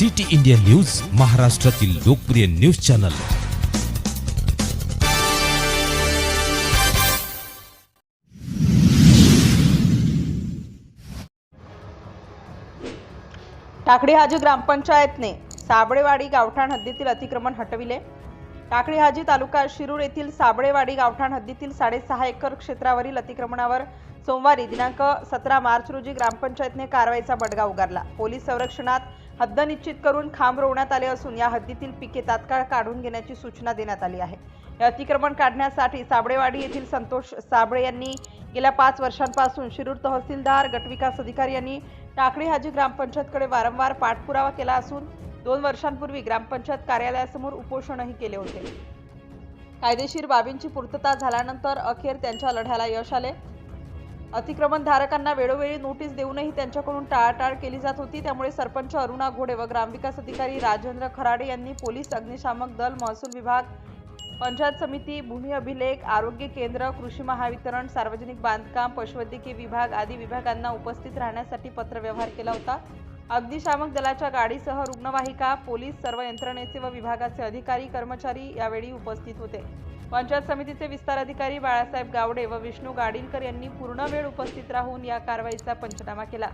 City India news महाराष्ट्रातील लोकप्रिय news channel. टाकडी हाजी ग्रामपंचायतने साबळेवाडी गावठाण हद्दीतील अतिक्रमण हटविले. टाकळी हाजी तालुका शिरूर येथील साबळेवाडी गावठाण हद्दीतील साडेसहा एकर क्षेत्रावरील अतिक्रमणावर सोमवारी दिनांक सतरा मार्च रोजी ग्रामपंचायतने कारवाईचा बडगा उगारला. पोलीस संरक्षणात हद्द निश्चित करून खांब रोवण्यात आले असून या हद्दीतील पिके तात्काळ काढून घेण्याची सूचना देण्यात आली आहे. हे अतिक्रमण काढण्यासाठी साबळेवाडी येथील संतोष साबळे यांनी गेल्या पाच वर्षांपासून शिरूर तहसीलदार गटविकास अधिकारी यांनी टाकळी हाजी ग्रामपंचायतकडे वारंवार पाठपुरावा केला असून दोन वर्षांपूर्वी ग्रामपंचायत कार्यालयासमोर उपोषणही केले होते. कायदेशीर बाबींची पूर्तता झाल्यानंतर अखेर त्यांच्या लढ्याला यश आले. अतिक्रमणधारकांना वेळोवेळी नोटीस देऊनही त्यांच्याकडून टाळाटाळ केली जात होती. त्यामुळे सरपंच अरुणा घोडे व ग्रामविकास अधिकारी राजेंद्र खराडे यांनी पोलीस अग्निशामक दल महसूल विभाग पंचायत समिती भूमी अभिलेख आरोग्य केंद्र कृषी महावितरण सार्वजनिक बांधकाम पशुवैद्यकीय विभाग आदी विभागांना उपस्थित राहण्यासाठी पत्रव्यवहार केला होता. अग्निशामक दलाच्या गाडीसह रुग्णवाहिका पोलीस सर्व यंत्रणेचे व विभागाचे अधिकारी कर्मचारी यावेळी उपस्थित होते. पंचायत समितीचे विस्तार अधिकारी बाळासाहेब गावडे व विष्णू गाडीलकर यांनी पूर्ण वेळ उपस्थित राहून या कारवाईचा पंचनामा केला.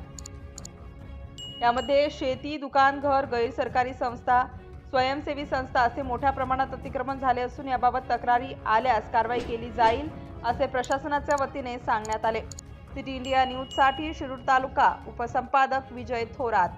यामध्ये शेती दुकान घर गैरसरकारी संस्था स्वयंसेवी संस्था असे मोठ्या प्रमाणात अतिक्रमण झाले असून याबाबत तक्रारी आल्यास कारवाई केली जाईल असे प्रशासनाच्या वतीने सांगण्यात आले. सिटी इंडिया न्यूजसाठी शिरूर तालुका उपसंपादक विजय थोरात.